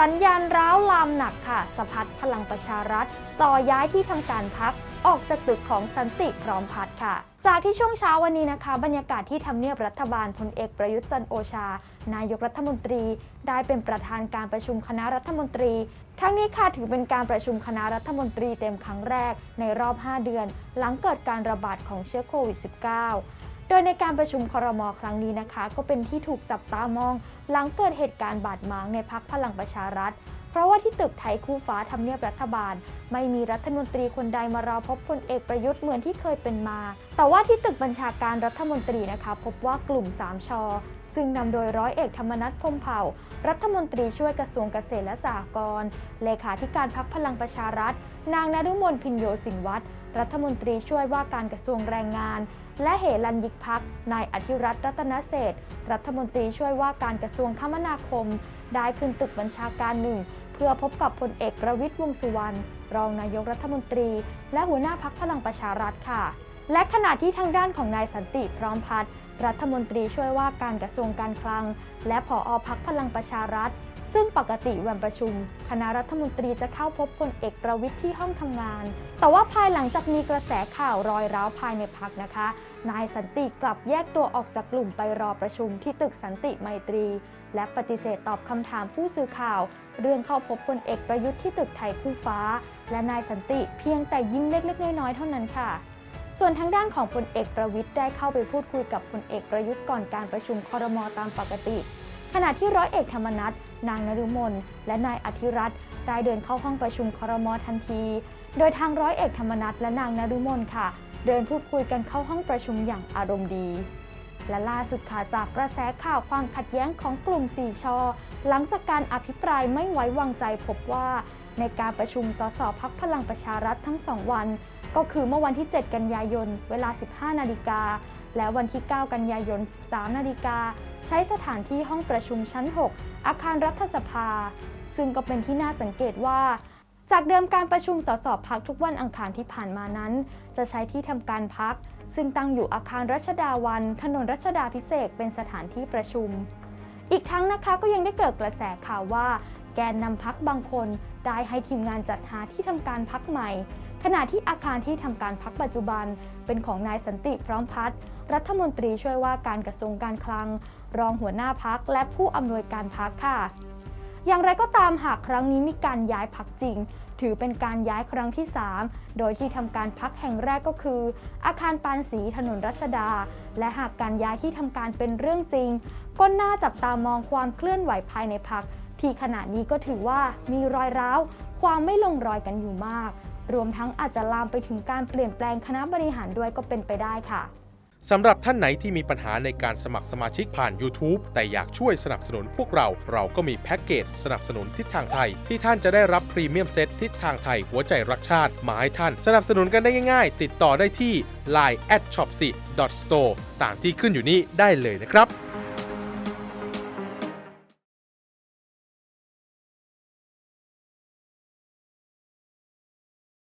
สัญญาณร้าวลามหนักค่ะสะพัดพลังประชารัฐจ่อย้ายที่ทำการพักออกจากตึกของสันติพร้อมพัฒน์ค่ะ จากที่ช่วงเช้าวันนี้นะคะ บรรยากาศที่ทำเนียบรัฐบาลพลเอกประยุทธ์จันโอชา นายกรัฐมนตรี ได้เป็นประธานการประชุมคณะรัฐมนตรี ทั้งนี้ค่ะถือเป็นการประชุมคณะรัฐมนตรีเต็มครั้งแรกในรอบ 5 เดือน หลังเกิดการระบาดของเชื้อโควิด -19 โดยในการประชุมครมครั้งนี้นะคะ ก็เป็นที่ถูกจับตามอง หลังเกิดเหตุการณ์บาดหมางในพักพลังประชารัฐ เพราะว่าที่ตึกไทยคู่ฟ้าทำเนียบรัฐบาล ไม่มีรัฐมนตรีคนใดมารอพบพลเอกประยุทธ์เหมือนที่เคยเป็นมา แต่ว่าที่ตึกบัญชาการรัฐมนตรีนะคะ พบว่ากลุ่มสามชอซึ่งนำโดยร้อยเอกธรรมนัฐพมเผ่า รัฐมนตรีช่วยกระทรวงเกษตรและสหกรณ์เลขาธิการพักพลังประชารัฐ นางนฤมลพินโยสินวัตรรัฐมนตรีช่วยว่าการกระทรวงแรงงาน และเหรัญยิกพักนายอธิรัตน์รัตนเศษรัฐมนตรีช่วยว่าการกระทรวงคมนาคม ได้ขึ้นตึกบัญชาการหนึ่งเพื่อพบกับพลเอกประวิตรวงษ์สุวรรณรองนายกรัฐมนตรี และหัวหน้าพักพลังประชารัฐค่ะ และขณะที่ทางด้านของนายสันติพร้อมพัฒน์รัฐมนตรีช่วยว่าการกระทรวงการคลัง และผออพักพลังประชารัฐ ซึ่งปกติวันประชุม คณะรัฐมนตรีจะเข้าพบพลเอกประวิทย์ที่ห้องทำงาน แต่ว่าภายหลังจากมีกระแสข่าวรอยร้าวภายในพักนะคะ นายสันติกลับแยกตัวออกจากกลุ่มไปรอประชุมที่ตึกสันติไมตรี และปฏิเสธตอบคำถามผู้สื่อข่าว เรื่องเข้าพบพลเอกประยุทธ์ที่ตึกไทยคู่ฟ้า และนายสันติเพียงแต่ยิ้มเล็กๆน้อยๆเท่านั้นค่ะส่วนทางด้านของพลเอกประวิทย์ได้เข้าไปพูดคุยกับพลเอกประยุทธ์ก่อนการประชุมคอรมอตามปกติ ขณะที่ร้อยเอกธรรมนัฐ นางนฤมลและนายอธิรัตน์ได้เดินเข้าห้องประชุมครมทันที โดยทางร้อยเอกธรรมนัฐและนางนฤมลค่ะ เดินพูดคุยกันเข้าห้องประชุมอย่างอารมณ์ดี และล่าสุดค่ะจากกระแสข่าวความขัดแย้งของกลุ่มสี่ชอหลังจากการอภิปรายไม่ไว้วางใจพบว่า ในการประชุมสสพักพลังประชารัฐทั้งสองวัน ก็คือเมื่อวันที่ 7 กันยายน เวลา 15 นาฬิกาและวันที่ 9 กันยายน 13 นาฬิกา ใช้สถานที่ห้องประชุมชั้น 6 อาคารรัฐสภา ซึ่งก็เป็นที่น่าสังเกตว่า จากเดิมการประชุมสสพักทุกวันอังคารที่ผ่านมานั้น จะใช้ที่ทำการพัก ซึ่งตั้งอยู่อาคารรัชดาวัน ถนนรัชดาพิเศษเป็นสถานที่ประชุม อีกทั้งนะคะก็ยังได้เกิดกระแสข่าวว่า แกนนำพักบางคนได้ให้ทีมงานจัดหาที่ทำการพักใหม่ ขณะที่อาคารที่ทำการพักปัจจุบัน เป็นของนายสันติพร้อมพัฒน์รัฐมนตรีช่วยว่าการกระทรวงการคลัง รองหัวหน้าพักและผู้อำนวยการพักค่ะ อย่างไรก็ตามหากครั้งนี้มีการย้ายพักจริง ถือเป็นการย้ายครั้งที่ 3 โดยที่ทำการพักแห่งแรกก็คือ อาคารปานสีถนนรัชดา และหากการย้ายที่ทำการเป็นเรื่องจริง ก็น่าจับตามองความเคลื่อนไหวภายในพักที่ขณะนี้ก็ถือว่ามีรอยร้าวความไม่ลงรอยกันอยู่มาก รวมทั้งอาจจะลามไปถึงการเปลี่ยนแปลงคณะบริหารด้วยก็เป็นไปได้ค่ะสำหรับท่านไหนที่มีปัญหาในการสมัครสมาชิกผ่าน YouTube แต่อยากช่วยสนับสนุนพวกเรา เราก็มีแพ็กเกจสนับสนุนทิศทางไทย ที่ท่านจะได้รับพรีเมียมเซตทิศทางไทยหัวใจรักชาติ มาให้ท่าน สนับสนุนกันได้ง่ายๆ ติดต่อได้ที่ line at shop 4 store ตามที่ขึ้นอยู่นี้ได้เลยนะครับ